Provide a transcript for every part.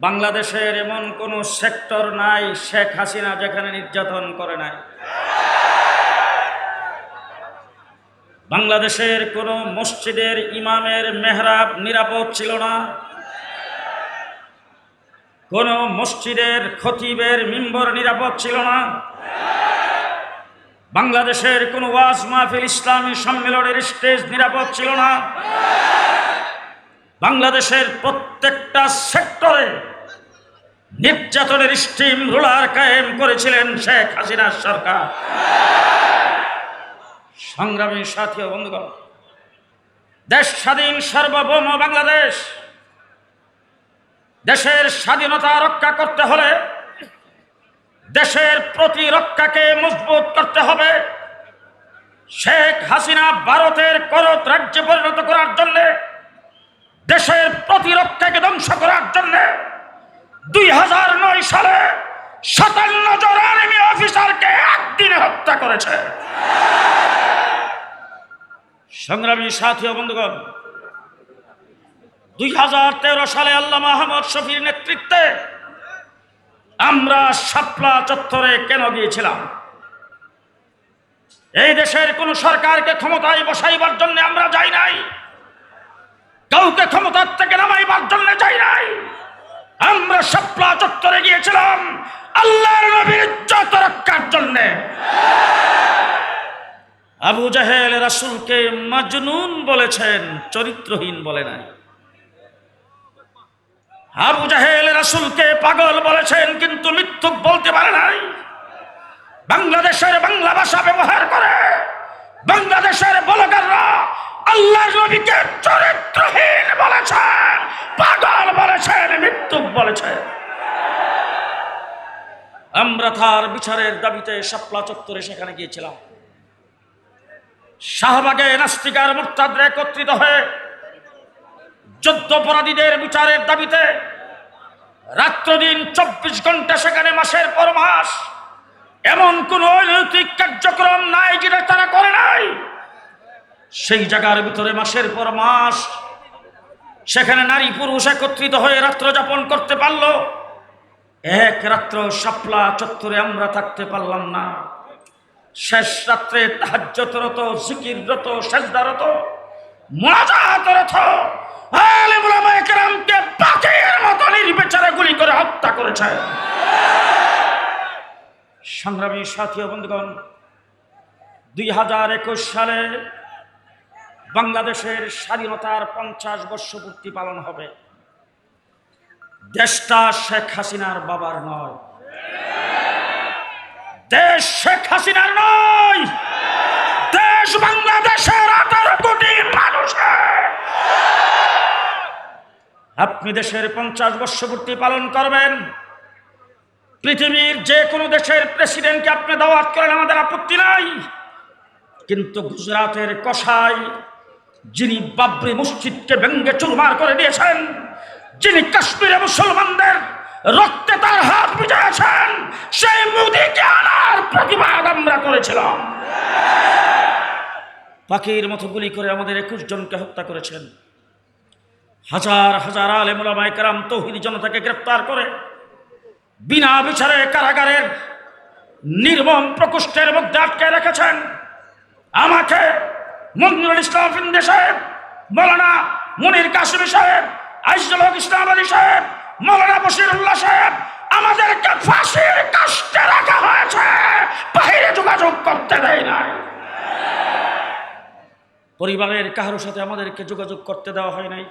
বাংলাদেশের এমন কোনো সেক্টর নাই শেখ হাসিনা যেখানে নির্যাতন করে নাই। বাংলাদেশের কোনো মসজিদের ইমামের মেহরাব নিরাপদ ছিল না। কোনো মসজিদের খতিবের মিম্বর নিরাপদ ছিল না। বাংলাদেশের কোনো ওয়াজ মাহফিল ইসলামী সম্মেলনের স্টেজ নিরাপদ ছিল না। বাংলাদেশের প্রত্যেকটা সেক্টরে নির্যাতনের স্টিম রোলার কায়েম করেছিলেন শেখ হাসিনার সরকার। সংগ্রামী সাথী ও বন্ধুগণ, দেশ স্বাধীন সার্বভৌম বাংলাদেশ। দেশের স্বাধীনতা রক্ষা করতে হলে দেশের প্রতিরক্ষাকে মজবুত করতে হবে। শেখ হাসিনা ভারতের করত রাজ্যে পরিণত করার জন্যে দেশের প্রতিরক্ষাকে ধ্বংস করার জন্যে দুই হাজার নয় সালে সাতান্ন জন আর্মি অফিসারকে একদিনে হত্যা করেছে। সংগ্রামী সাথী বন্ধুগণ, দুই হাজার তেরো সালে আল্লাহ মাহমদ শফির নেতৃত্বে আমরা শাপলা চত্বরে কেন গিয়েছিলাম? এই দেশের কোন সরকারকে ক্ষমতায় বসাইবার জন্য আমরা যাই নাই। কাউকে ক্ষমতার থেকে নামাইবার জন্য যাই নাই। আমরা শাপলা চত্বরে গিয়েছিলাম আল্লাহর নবীর ইজ্জত রক্ষার জন্যে। আবু জাহেল রাসুলকে মাজনুন বলেছেন, চরিত্রহীন বলে নাই। আবু জাহেল রাসুলকে পাগল বলেছেন, কিন্তু মৃত্যু বলতে পারে নাই। বাংলাদেশের বাংলা ভাষা ব্যবহার করে বাংলাদেশের বলগাররা আল্লাহর নবীকে চরিত্রহীন বলেছেন, পাগল বলেছেন মৃত্যু বলেছেন। আমরা তার বিচারের দাবিতে শাপলা চত্বরে সেখানে গিয়েছিলাম। শাহবাগে নাস্তিকার মোর্তাদরা একত্রিত হয়ে যুদ্ধপরাধীদের বিচারের দাবিতে রাত্র দিন চব্বিশ ঘণ্টা সেখানে মাসের পর মাস এমন কোন অনৈতিক কার্যক্রম নাই যেটা তারা করে নাই। সেই জায়গার ভিতরে মাসের পর মাস সেখানে নারী পুরুষ একত্রিত হয়ে রাত্র যাপন করতে পারল। এক রাত্র শাপলা চত্বরে আমরা থাকতে পারলাম না। শেষ রাত্রে তাহাজ্যতরত জিকিররত, সেজদারত, মোনাজাতরত করে হত্যা করেছে। সংগ্রামী সাথী বন্ধুগণ, দুই হাজার একুশ সালে বাংলাদেশের স্বাধীনতার পঞ্চাশ বর্ষপূর্তি পালন হবে। দেশটা শেখ হাসিনার বাবার নয়। দেশ শেখ হাসিনার নয়। দেশ বাংলাদেশের আঠারো কোটি মানুষের। আপনি দেশের পঞ্চাশ বর্ষপূর্তি পালন করবেন। পৃথিবীর যে কোনো দেশের প্রেসিডেন্টকে আপনি দাওয়াত করেন, আমাদের আপত্তি নাই। কিন্তু গুজরাটের কসাই যিনি বাবরি মসজিদকে ব্যঙ্গে চুরমার করে দিয়েছেন, যিনি কাশ্মীরে মুসলমানদের রক্তে তার হাত বুঝেছেন সেই মোদীকে আনার প্রতিবাদ আমরা করেছিলাম। পাখির মতো গুলি করে আমাদের একুশ জনকে হত্যা করেছেন। হাজার হাজার আলেমুলামায় কারাম তৌহিদি জনতাকে গ্রেপ্তার করে বিনা বিচারে কারাগারের নির্মম প্রকোষ্ঠের মধ্যে আটকে রেখেছেন। আমাকে মঞ্জুরুল ইসলাম ফিন্দে সাহেব, মৌলানা মনির কাসিমি সাহেব, আইজুল হক ইসলাম আলী সাহেব, মৌলানা বশিরুল্লাহ সাহেব, আমাদেরকে ফাঁসির কাষ্টে রাখা হয়েছে। বাহিরে যোগাযোগ করতে দেয় নাই। পরিবারের কারোর সাথে আমাদেরকে যোগাযোগ করতে দেওয়া হয় নাই।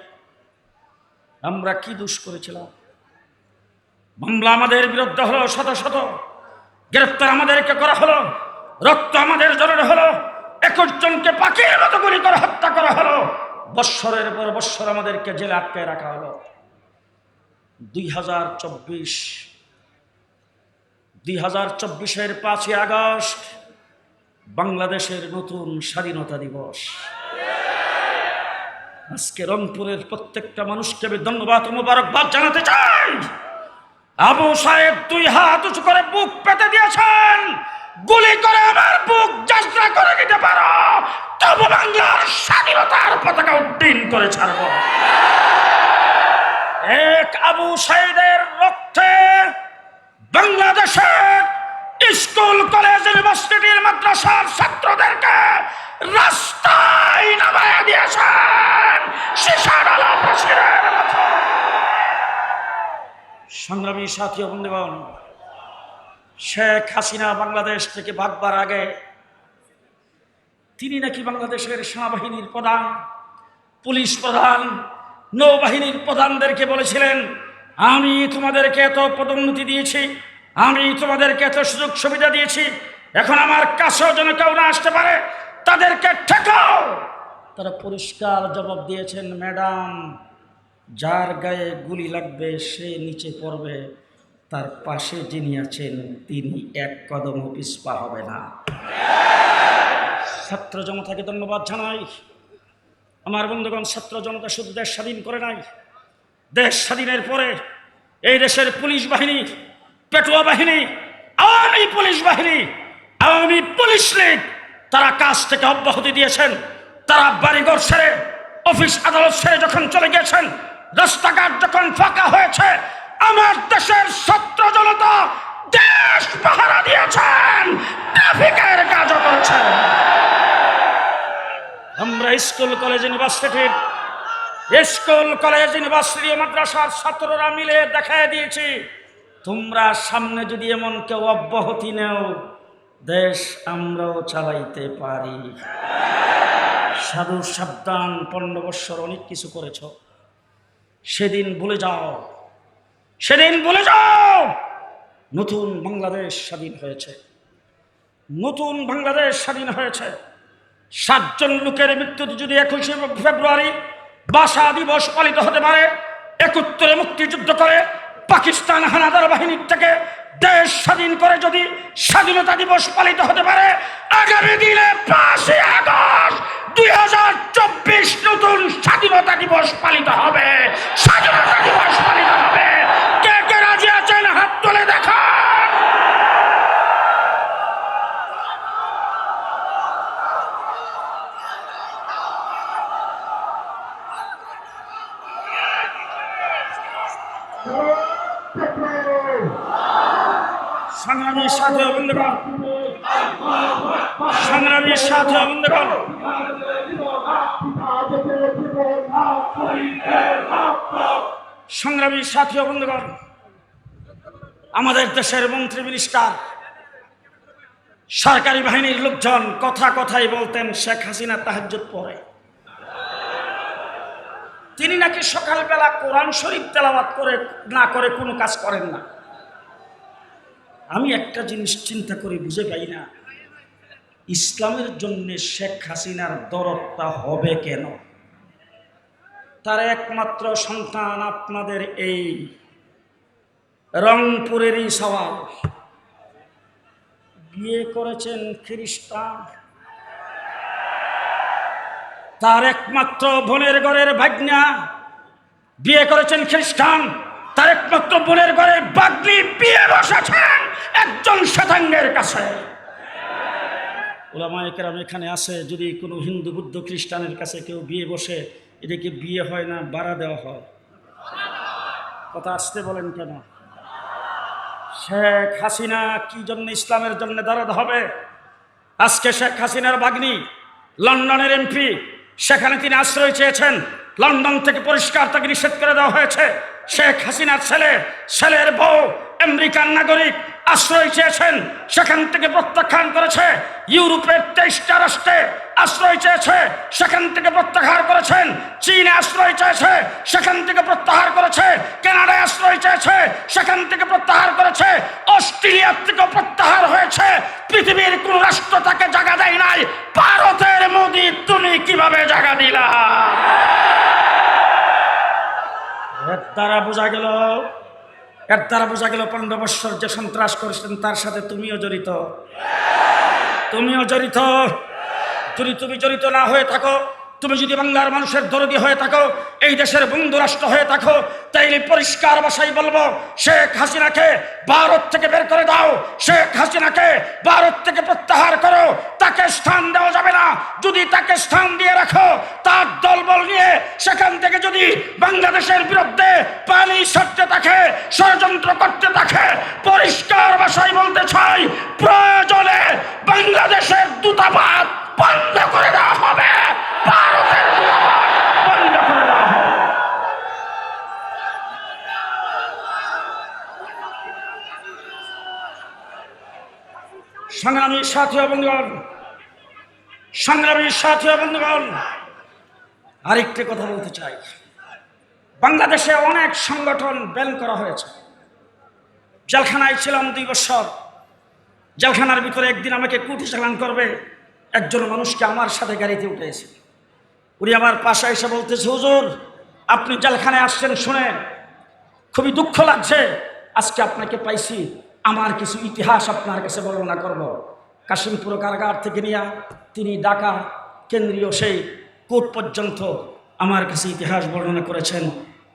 আমরা কি দোষ করেছিলাম? মামলা আমাদের বিরুদ্ধে হলো শত শত। গ্রেফতার আমাদেরকে করা হলো। রক্ত আমাদের জড়ানো হলো। একুশ জনকে পাখির মতো গুলি করে হত্যা করা হলো। বৎসরের পর বৎসর আমাদেরকে জেলে আটকে রাখা হলো। দুই হাজার চব্বিশ, দুই হাজার চব্বিশের পাঁচই আগস্ট, বাংলাদেশের নতুন স্বাধীনতা দিবস। আজকে রংপুরের প্রত্যেকটা মানুষকে আমি ধন্যবাদ মোবারকবাদ জানাতে চাই। আবু সাহেব দুই হাত উঁচু করে বুক পেতে দিয়েছেন। গুলি করে আমার বুক যাত্রা করে দিতে পারো, তবু বাংলার স্বাধীনতার পতাকা উদ্দিন করে ছাড়ব। এক আবু সাইদের রক্তে বাংলাদেশের স্কুল, কলেজ, ইউনিভার্সিটির মাদ্রাসার ছাত্রদেরকে রাস্তায় নামায় দিয়েছেন সংগ্রামী সাথী বন্ধুগণ শেখ হাসিনা বাংলাদেশ থেকে ভাগবার আগে তিনি নাকি বাংলাদেশের সেনাবাহিনীর প্রধান, পুলিশ প্রধান, নৌবাহিনীর প্রধানদেরকে বলেছিলেন, আমি তোমাদেরকে এত পদোন্নতি দিয়েছি, আমি তোমাদেরকে এত সুযোগ সুবিধা দিয়েছি, এখন আমার কাছেও যেন কেউ না আসতে পারে, তাদেরকে ঠেকাও। তারা পরিষ্কার জবাব দিয়েছেন, ম্যাডাম, যার গায়ে গুলি লাগবে সে নিচে পড়বে। তার পাশে যিনি আছেন, তিনি এক কদম পিছপা হবে না। ছাত্র জনতাকে ধন্যবাদ জানাই। আমার বন্ধুগণ, ছাত্র জনতা শুধু দেশ স্বাধীন করে নাই। দেশ স্বাধীনের পরে এই দেশের পুলিশ বাহিনী, পেটুয়া বাহিনী, আওয়ামী পুলিশ বাহিনী, আওয়ামী পুলিশ লীগ, তারা কাজ থেকে অব্যাহতি দিয়েছেন। তারা বাড়িঘর ছেড়ে, অফিস আদালত ছেড়ে যখন চলে গিয়েছেন, রাস্তাঘাট যখন ফাঁকা হয়েছে আমার দেশের ছাত্র জনতা দেশ পাহারা দিয়েছেন ট্রাফিকের কাজ করেছেন। আমরা স্কুল, কলেজ ইউনিভার্সিটির স্কুল, কলেজ, ইউনিভার্সিটি মাদ্রাসার ছাত্ররা মিলে দেখায় দিয়েছি, তোমরা সামনে যদি এমন কেউ অব্যাহতি নেও, দেশ আমরাও চালাইতে পারি। সাধু সাবধান, পনেরো বৎসর অনেক কিছু করেছ, সেদিন ভুলে যাও। সেদিন বলে যাও নতুন বাংলাদেশ স্বাধীন হয়েছে। নতুন বাংলাদেশ স্বাধীন হয়েছে। সাতজন লোকের মৃত্যুতে যদি একুশে ফেব্রুয়ারি ভাষা দিবস পালিত হতে পারে একত্রে মুক্তিযুদ্ধ করে পাকিস্তান হানাদার বাহিনীর থেকে দেশ স্বাধীন করে যদি স্বাধীনতা দিবস পালিত হতে পারে, আগামী দিনে পাঁচই আগস্ট দুই হাজার চব্বিশ নতুন স্বাধীনতা দিবস পালিত হবে। স্বাধীনতা দিবস পালিত হবে কে কে রাজি আছেন হাত তুলে দেখা সংগ্রামীর সাথে বন্ধুগণ, সংগ্রামীর সাথে বন্ধুগণ। সংগ্রামীর সাথী আমাদের দেশের মন্ত্রী মিনিস্টার, সরকারি বাহিনীর লোকজন কথা কথাই বলতেন শেখ হাসিনা তাহাজ্জুদ পরে। তিনি নাকি সকালবেলা কোরআন শরীফ তেলাওয়াত করে, না করে কোনো কাজ করেন না। আমি একটা জিনিস চিন্তা করে বুঝে পাই না। ইসলামের জন্য শেখ হাসিনার দরদটা হবে কেন? তার একমাত্র সন্তান আপনাদের এই রংপুরেরই সওয়াল। বিয়ে করেছেন খ্রিস্টান। তার একমাত্র বোনের ঘরের ভাগ্না। বিয়ে করেছেন খ্রিস্টান। তার একমাত্র বোনের ঘরের বাগ্নি বিয়ে বসেছেন একজন শ্বেতাঙ্গের কাছে ওলামায় কেরাম এখানে আছে যদি কোনো হিন্দু বুদ্ধ খ্রিস্টানের কাছে কেউ বিয়ে বসে এটাকে বিয়ে হয় না বাড়া দেওয়া হয়? কথা আসতে বলেন কেন? শেখ হাসিনা কি জন্য ইসলামের জন্য দাঁড়াতে হবে? আজকে শেখ হাসিনার বাগ্নি, লন্ডনের এমপি, সেখানে তিনি আশ্রয় চেয়েছেন, লন্ডন থেকে পরিষ্কার তাকে নিষেধ করে দেওয়া হয়েছে। শেখ হাসিনার ছেলে, ছেলের বউ আমেরিকান নাগরিক আশ্রয় চেয়েছেন, সেখান থেকে প্রত্যাখ্যান করেছে। ইউরোপের তেইশটা রাষ্ট্রে আশ্রয় চেয়েছে, সেখান থেকে প্রত্যাহার করেছেন। চীনে আশ্রয় চেয়েছে, সেখান থেকে প্রত্যাহার করেছে। কানাডায় আশ্রয় চেয়েছে, সেখান থেকে প্রত্যাহার করেছে। অস্ট্রেলিয়ার থেকে প্রত্যাহার হয়েছে। পৃথিবীর কোন রাষ্ট্র তাকে জায়গা দেয় নাই। ভারতের মোদি, তুমি কীভাবে জায়গা দিলা? দ্বারা বোঝা গেল এর দ্বারা বোঝা গেল পনেরো বৎসর যে সন্ত্রাস করেছেন, তার সাথে তুমিও জড়িত। তুমিও জড়িত। যদি তুমি জড়িত না হয়ে থাকো তুমি যদি বাংলার মানুষের দরদি হয়ে থাকো, এই দেশের বন্ধু রাষ্ট্র হয়ে থাকো, তাইলে পরিষ্কার ভাষায় বলব, শেখ হাসিনাকে ভারত থেকে বের করে দাও, শেখ হাসিনাকে ভারত থেকে প্রত্যাহার করো, তাকে স্থান দেওয়া যাবে না। যদি তাকে স্থান দিয়ে রাখো, তার দলবল নিয়ে সেখান থেকে যদি বাংলাদেশের বিরুদ্ধে পানি ছাড়তে থাকে, ষড়যন্ত্র করতে থাকে বন্ধুগণ সংগ্রামী সাথী বন্ধুগণ, আরেকটি কথা বলতে চাই। বাংলাদেশে অনেক সংগঠন ব্যান করা হয়েছে। জেলখানায় ছিলাম দুই বছর। জেলখানার ভিতরে একদিন আমাকে কুটি চালান করবে একজন মানুষকে আমার সাথে গাড়িতে উঠে এসে উনি আমার পাশে এসে বলতেছে, হুজুর, আপনি জেলখানায় আসছেন শুনে খুবই দুঃখ লাগছে। আজকে আপনাকে পাইছি। আমার কিছু ইতিহাস আপনার কাছে বর্ণনা করব। কাশিমপুর কারাগার থেকে নিয়ে তিনি ঢাকা কেন্দ্রীয় সেই কোর্ট পর্যন্ত আমার কাছে ইতিহাস বর্ণনা করেছেন।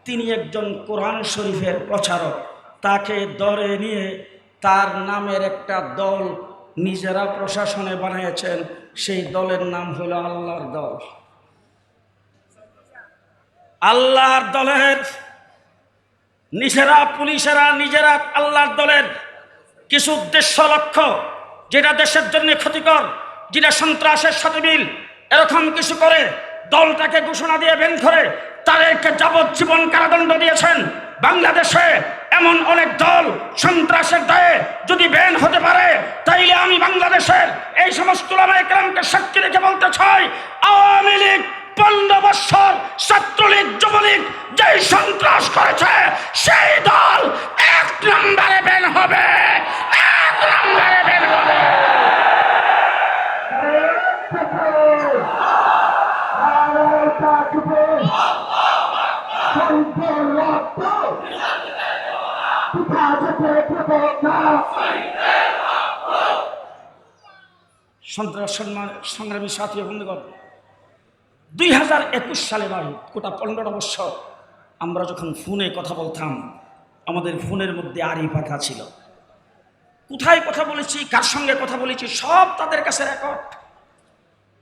তিনি একজন কোরআন শরীফের প্রচারক। তাকে দরে নিয়ে তার নামের একটা দল নিজেরা প্রশাসনে বানিয়েছেন। সেই দলের নাম হলো আল্লাহর দল। আল্লাহর দলের নিজেরা পুলিশেরা নিজেরা আল্লাহর দলের কিছু উদ্দেশ্য লক্ষ্য যেটা দেশের জন্য ক্ষতিকর, যেটা সন্ত্রাসের সাথে মিল, এরকম কিছু করে দলটাকে ঘোষণা দিয়ে বেন করে তাদেরকে যাবজ্জীবন কারাদণ্ড দিয়েছেন। বাংলাদেশে এমন অনেক দল সন্ত্রাসের দায়ে যদি ব্যান হতে পারে, তাইলে আমি বাংলাদেশের এই সমস্ত একরামকে সাক্ষী রেখে বলতে চাই, আওয়ামী লীগ পনেরো বৎসর ছাত্রলীগ, যুবলীগ যেই সন্ত্রাস করেছে, সেই দল এক নম্বরে ব্যান হবে। সন্ত্রাস সংগ্রামী সাথী বন্ধুগণ, দুই হাজার একুশ সালে নয় গোটা পনেরো বছর আমরা যখন ফোনে কথা বলতাম, আমাদের ফোনের মধ্যে আড়ি পাখা ছিল। কোথায় কথা বলেছি, কার সঙ্গে কথা বলেছি, সব তাদের কাছে রেকর্ড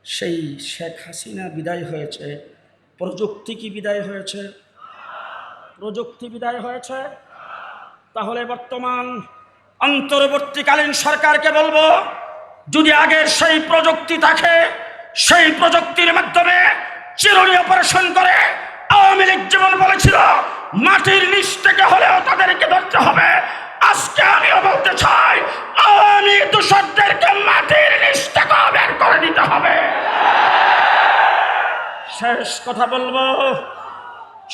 সেই শেখ হাসিনা বিদায় হয়েছে। প্রযুক্তি কি বিদায় হয়েছে? প্রযুক্তি বিদায় হয়েছে? তাহলে বর্তমান অন্তর্বর্তীকালীন সরকারকে বলব, যদি আগের সেই প্রযুক্তি থাকে, সেই প্রযুক্তির মাধ্যমে চিরুনি অপারেশন করে আওয়ামী লীগ যেমন বলেছিল, মাটির নিচ থেকে হলেও তাদেরকে ধরতে হবে। আজকে আমিও বলতে চাই আওয়ামী দূষকদেরকে মাটির নিচ বের করে দিতে হবে। শেষ কথা বলব,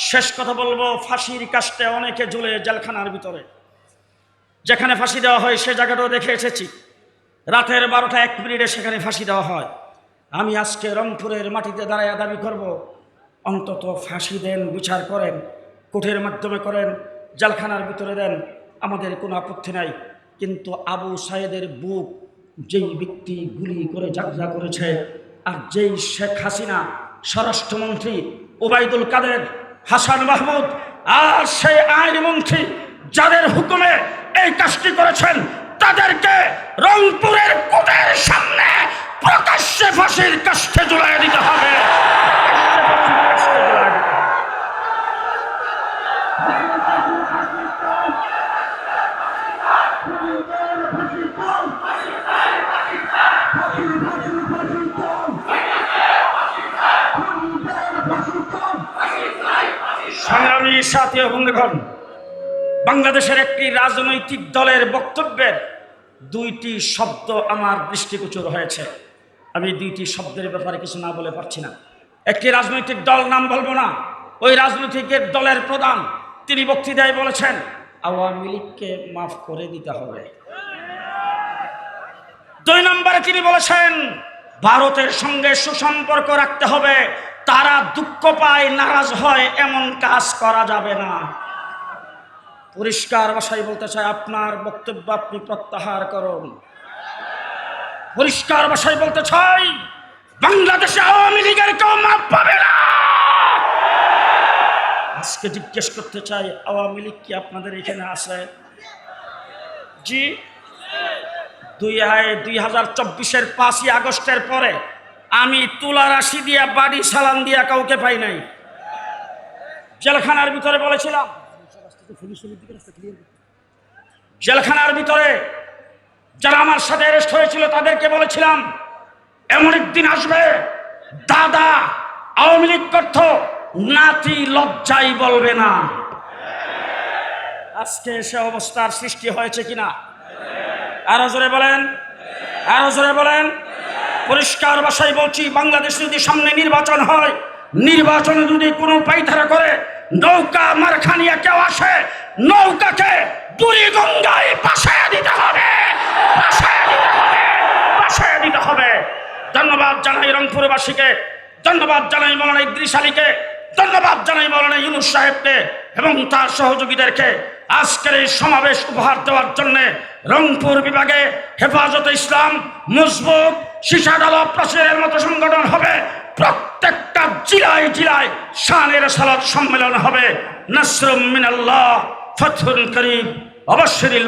শেষ কথা বলব, ফাঁসির কাস্টে অনেকে ঝুলে জেলখানার ভিতরে। যেখানে ফাঁসি দেওয়া হয়, সে জায়গাটাও দেখে এসেছি। রাতের বারোটা এক মিনিটে সেখানে ফাঁসি দেওয়া হয়। আমি আজকে রংপুরের মাটিতে দাঁড়াইয়া দাবি করব, অন্তত ফাঁসি দেন, বিচার করেন কোঠের মাধ্যমে করেন, জেলখানার ভিতরে দেন। আমাদের কোনো আপত্তি নাই। কিন্তু আবু সাইদের বুক যেই ব্যক্তি গুলি করে যাত্রা করেছে আর যেই শেখ হাসিনা, স্বরাষ্ট্রমন্ত্রী ওবায়দুল কাদের, হাসান মাহমুদ আর সেই আইনমন্ত্রী যাদের হুকুমে এই কাজটি করেছেন, তাদেরকে রংপুরের কোর্টের সামনে প্রকাশ্যে ফাঁসির কাষ্ঠে জুলাই দিতে হবে। সংগ্রামী সাথী বন্ধুগণ, বাংলাদেশের একটি রাজনৈতিক দলের বক্তব্যের দুইটি শব্দ আমার দৃষ্টিগোচর হয়েছে। আমি দুইটি শব্দের ব্যাপারে কিছু না বলে পারছি না। একটি রাজনৈতিক দল নাম বলব না, ওই রাজনৈতিক দলের প্রধান তিনি বক্তৃতায় বলেছেন, আওয়ামী লীগকে মাফ করে দিতে হবে। দুই নম্বরে তিনি বলেছেন, ভারতের সঙ্গে সুসম্পর্ক রাখতে হবে তারা দুঃখ পায়, নারাজ হয়, এমন কাজ করা যাবে না। পরিষ্কার ভাষায় বলতে চাই, আপনার বক্তব্য আপনি প্রত্যাহার করুন। পরিষ্কার ভাষায় বলতে চাই, বাংলাদেশে আওয়ামী লীগের কেউ মাপ পাবে না। আজকে জিজ্ঞেস করতে চাই, আওয়ামী লীগ কি আপনাদের এখানে আছে? জি। দুই দুই হাজার চব্বিশের পাঁচই আগস্টের পরে আমি তুলা রাশি দিয়া, বাড়ি সালাম দিয়া কাউকে পাই নাই। জেলখানার ভিতরে বলেছিলাম। জেলখানার ভিতরে যারা আমার সাথে অ্যারেস্ট হয়েছিল, তাদেরকে বলেছিলাম, এমন একদিন আসবে, দাদা আওয়ামী লীগ করত, নাতি লজ্জাই বলবে না। আজকে সে অবস্থার সৃষ্টি হয়েছে কিনা? আরও জোরে বলেন, আরও জোরে বলেন। পরিষ্কার ভাষায় বলছি, বাংলাদেশ যদি সামনে নির্বাচন হয়, নির্বাচনে যদি কোনো পাইধারা করে, নৌকা মারখানিয়া কেউ আসে, নৌকাকে বুড়ি গঙ্গায় পাশায় দিতে হবে পাশায় দিতে হবে। ধন্যবাদ জানাই রংপুরবাসীকে, ধন্যবাদ জানাই মৌলানা ইদ্রিস ধন্যবাদ জানাই মৌলানা ইউনুস সাহেবকে এবং তার সহযোগীদেরকে আজকের এই সমাবেশ উপহার দেওয়ার জন্য রংপুর বিভাগে হেফাজতে ইসলাম, মজবুত শিশাডালা প্রাচীরের মতো সংগঠন হবে। প্রত্যেকটা জেলায় জেলায় শানের সালাদ সম্মেলন হবে। নাসরুম মিনাল্লাহ ফথুন করিম অবশ্যই